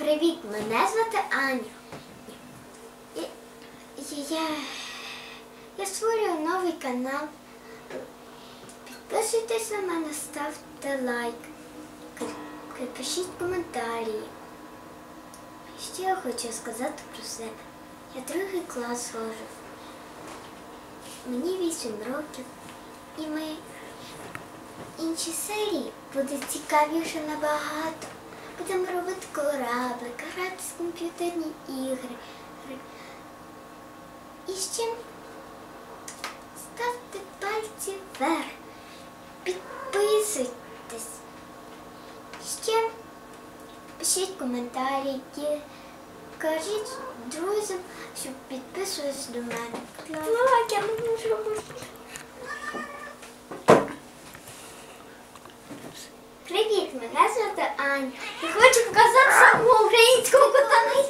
Привіт, мене звати Аня. І я, я створюю новий канал. Підписуйтесь на мене, ставте лайк, пишіть коментарі. Що я хочу сказати про себе? Я другий клас ходжу. Мені 8 років. І ми інші серії будуть цікавіше набагато. Будемо робити кораблик, грати в комп'ютерні ігри. І ще ставте пальці вверх. Підписуйтесь. Ще пишіть коментарі, кажіть друзям, щоб підписувались до мене. Будь я можу Привіт, мене звати Аня. Я хочу показати самого українського котаниці.